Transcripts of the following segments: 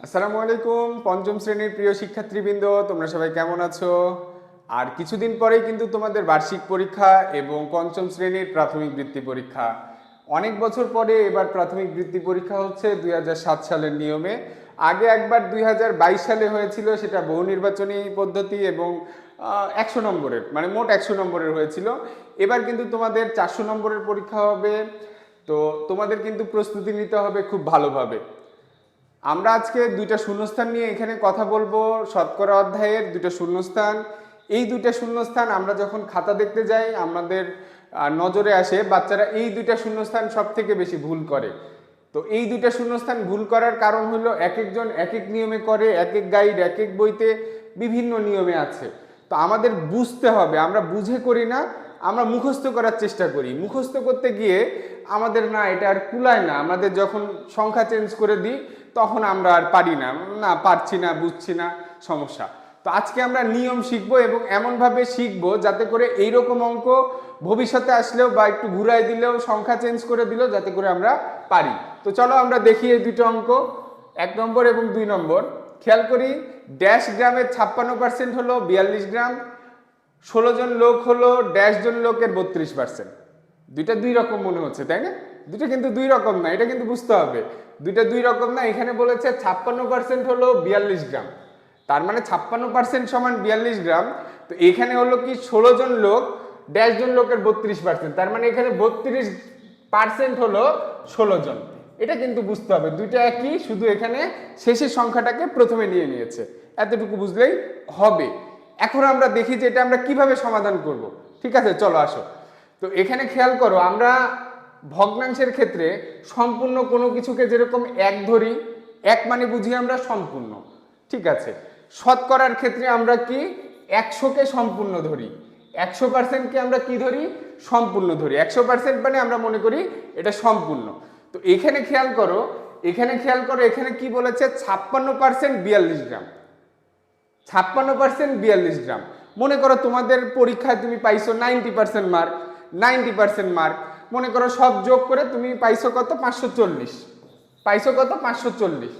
আসসালামু আলাইকুম, পঞ্চম শ্রেণির প্রিয় শিক্ষার্থীবৃন্দ, তোমরা সবাই কেমন আছো? আর কিছুদিন পরেই কিন্তু তোমাদের বার্ষিক পরীক্ষা এবং পঞ্চম শ্রেণির প্রাথমিক বৃত্তি পরীক্ষা। অনেক বছর পরে এবার প্রাথমিক বৃত্তি পরীক্ষা হচ্ছে দুই হাজার সাত সালের নিয়মে। আগে একবার দুই হাজার বাইশ সালে হয়েছিল, সেটা বহু নির্বাচনী পদ্ধতি এবং একশো নম্বরের মানে মোট একশো নম্বরের হয়েছিল। এবার কিন্তু তোমাদের চারশো নম্বরের পরীক্ষা হবে, তো তোমাদের কিন্তু প্রস্তুতি নিতে হবে খুব ভালোভাবে। আমরা আজকে দুইটা শূন্যস্থান নিয়ে এখানে কথা বলব। শতকরা অধ্যায়ের দুইটা শূন্যস্থান। এই দুইটা শূন্যস্থান আমরা যখন খাতা দেখতে যাই, আমাদের নজরে আসে বাচ্চারা এই দুইটা শূন্যস্থান সব থেকে বেশি ভুল করে। তো এই দুইটা শূন্যস্থান ভুল করার কারণ হলো এক একজন এক এক নিয়মে করে এক এক গাইড এক এক বইতে বিভিন্ন নিয়মে আছে। তো আমাদের বুঝতে হবে, আমরা বুঝে করি না আমরা মুখস্থ করার চেষ্টা করি। মুখস্থ করতে গিয়ে আমাদের না, এটা আর কুলায় না। আমাদের যখন সংখ্যা চেঞ্জ করে দিই, তখন আমরা আর পারি না। না, পারছি না, বুঝছি না, সমস্যা। তো আজকে আমরা নিয়ম শিখব এবং এমনভাবে শিখব যাতে করে এইরকম অঙ্ক ভবিষ্যতে আসলেও বা একটু ঘুরাই দিলেও, সংখ্যা চেঞ্জ করে দিলেও যাতে করে আমরা পারি। তো চলো আমরা দেখি এই দুটো অঙ্ক। এক নম্বর এবং দুই নম্বর। খেয়াল করি ড্যাশ গ্রামের ছাপ্পান্ন পার্সেন্ট হলো বিয়াল্লিশ গ্রাম ষোলো জন লোক হলো ড্যাশ জন লোকের বত্রিশ পার্সেন্ট দুইটা দুই রকম মনে হচ্ছে, তাই না? দুইটা কিন্তু দুই রকম না, এটা কিন্তু বুঝতে হবে। দুইটা দুই রকম না, এখানে বলেছে ছাপ্পান্ন পার্সেন্ট হলো বিয়াল্লিশ গ্রাম। তার মানে ছাপ্পান্ন পার্সেন্ট সমান বিয়াল্লিশ গ্রাম, তো এখানে হলো কি ষোলো জন লোক ড্যাশ জন লোকের বত্রিশ পার্সেন্ট তার মানে এখানে বত্রিশ পার্সেন্ট হলো ষোলো জন। এটা কিন্তু বুঝতে হবে, দুইটা একই, শুধু এখানে শেষের সংখ্যাটাকে প্রথমে নিয়ে নিয়েছে। এতটুকু বুঝলেই হবে। এখন আমরা দেখি যে এটা আমরা কীভাবে সমাধান করব। ঠিক আছে, চলো আসো। তো এখানে খেয়াল করো, আমরা ভগ্নাংশের ক্ষেত্রে সম্পূর্ণ কোনো কিছুকে যেরকম এক ধরি, এক মানে বুঝি আমরা সম্পূর্ণ। ঠিক আছে, শতকরার ক্ষেত্রে আমরা কি একশোকে সম্পূর্ণ ধরি, একশো পার্সেন্টকে আমরা কি ধরি? সম্পূর্ণ ধরি। একশো পার্সেন্ট মানে আমরা মনে করি এটা সম্পূর্ণ। তো এখানে খেয়াল করো, এখানে খেয়াল করো, এখানে কি বলেছে? ছাপ্পান্ন পার্সেন্ট বিয়াল্লিশ গ্রাম। ছাপ্পান্ন পার্সেন্ট বিয়াল্লিশ গ্রাম। মনে করো তোমাদের পরীক্ষায় তুমি পাইছো ninety percent mark ninety percent mark মনে করো সব যোগ করে তুমি পাইছো কত? পাঁচশো চল্লিশ। পাইছো কত? পাঁচশো চল্লিশ।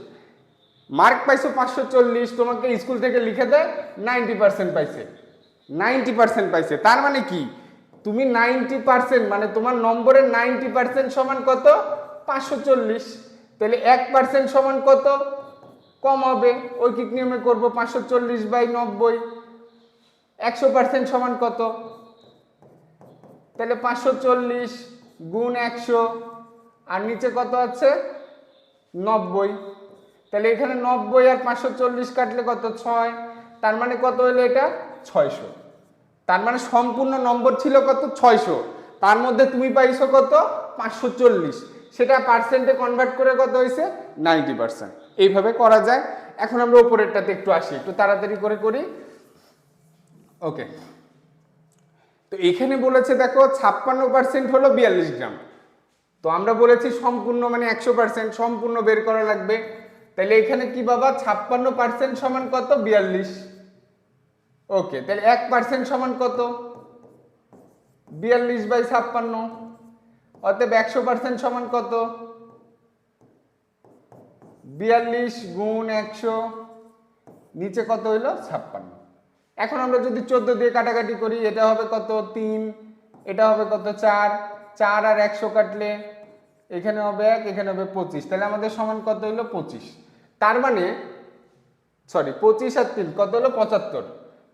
মার্ক পাইছো পাঁচশো চল্লিশ, তোমাকে স্কুল থেকে লিখে দেয় নাইনটি পার্সেন্ট পাইছে। নাইনটি পার্সেন্ট পাইছে। তার মানে কি? তুমি নাইনটি পার্সেন্ট মানে তোমার নম্বরের নাইনটি পার্সেন্ট সমান কত? পাঁচশো চল্লিশ। তাহলে এক পার্সেন্ট সমান কত? কম হবে। ঐকিক নিয়মে করব পাঁচশো চল্লিশ বাই নব্বই। একশো পার্সেন্ট সমান কত? তাহলে পাঁচশো চল্লিশ গুণ একশো, আর নিচে কত আছে? নব্বই। তাহলে এখানে নব্বই আর পাঁচশো চল্লিশ কাটলে কত? ছয়। তার মানে কত হলো এটা? ছয়শো। তার মানে সম্পূর্ণ নম্বর ছিল কত? ছয়শো। তার মধ্যে তুমি পাইছো কত? পাঁচশো চল্লিশ। সেটা পার্সেন্টে কনভার্ট করে কত হয়েছে? নাইনটি পার্সেন্ট এইভাবে করা যায়। এখন আমরা উপরেরটাতে একটু আসি, একটু তাড়াতাড়ি করে করি। ওকে। তো এখানে বলেছে দেখো, ছাপ্পান্ন পার্সেন্ট হলো বিয়াল্লিশ গ্রাম। তো আমরা বলেছি সম্পূর্ণ মানে একশো পার্সেন্ট সম্পূর্ণ বের করা লাগবে। তাহলে এখানে কি বাবা ছাপ্পান্ন পার্সেন্ট সমান কত? বিয়াল্লিশ। ওকে, তাহলে এক পার্সেন্ট সমান কত? বিয়াল্লিশ বাই ছাপ্পান্ন। অতএব একশো পার্সেন্ট সমান কত? বিয়াল্লিশ গুণ একশো, নিচে কত হইল? ছাপ্পান্ন। এখন আমরা যদি চোদ্দ দিয়ে কাটাকাটি করি, এটা হবে কত? তিন। এটা হবে কত? চার। চার আর একশো কাটলে এখানে হবে এক, এখানে হবে পঁচিশ। তাহলে আমাদের সমান কত হইল? পঁচিশ। তার মানে সরি পঁচিশ আর তিন, কত হলো? পঁচাত্তর।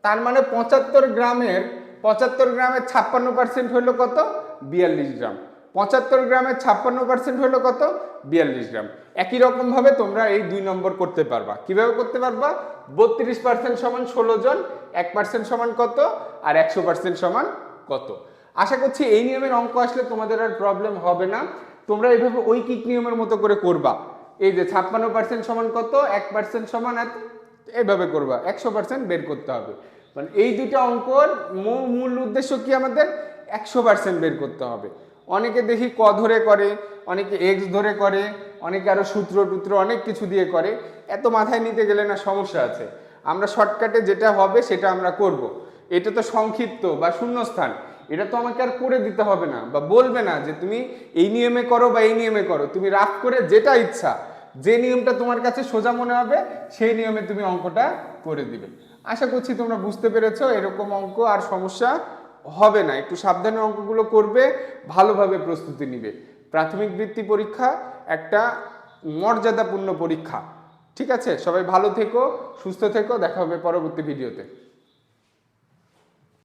তার মানে পঁচাত্তর গ্রামের পঁচাত্তর গ্রামের ছাপ্পান্ন পার্সেন্ট হলো কত? বিয়াল্লিশ গ্রাম। পঁচাত্তর গ্রামের ছাপ্পান্ন পার্সেন্ট হলো কত? বিয়াল্লিশ গ্রাম। একই রকম ভাবে তোমরা এই দুই নম্বর করতে পারবা। কীভাবে করতে পারবা? বত্রিশ পার্সেন্ট সমান ষোলো জন, এক পার্সেন্ট সমান কত? আর একশো পার্সেন্ট সমান কত? আশা করছি এই নিয়মের অঙ্ক আসলে তোমাদের আর প্রবলেম হবে না। তোমরা এইভাবে ঐকিক নিয়মের মতো করে করবা। এই যে ছাপ্পান্ন পার্সেন্ট সমান কত? এক পার্সেন্ট সমান এত? এইভাবে করবা। একশো পার্সেন্ট বের করতে হবে। মানে এই দুটো অঙ্কর মূল উদ্দেশ্য কি আমাদের? একশো পার্সেন্ট বের করতে হবে। অনেকে দেখি ক ধরে করে, অনেকে এক্স ধরে করে, অনেকে আরও সূত্র টুত্র অনেক কিছু দিয়ে করে। এত মাথায় নিতে গেলে না সমস্যা আছে। আমরা শর্টকাটে যেটা হবে সেটা আমরা করব। এটা তো সংক্ষিপ্ত বা শূন্যস্থান। এটা তো আমাকে আর করে দিতে হবে না বা বলবে না যে তুমি এই নিয়মে করো বা এই নিয়মে করো। তুমি রাফ করে যেটা ইচ্ছা, যে নিয়মটা তোমার কাছে সোজা মনে হবে, সেই নিয়মে তুমি অঙ্কটা করে দিবে। আশা করছি তোমরা বুঝতে পেরেছ এরকম অঙ্ক আর সমস্যা হবে না, একটু সাবধানে অঙ্কগুলো করবে, ভালোভাবে প্রস্তুতি নিবে। প্রাথমিক বৃত্তি পরীক্ষা একটা মর্যাদাপূর্ণ পরীক্ষা। ঠিক আছে? সবাই ভালো থেকো, সুস্থ থেকো, দেখা হবে পরবর্তী ভিডিওতে।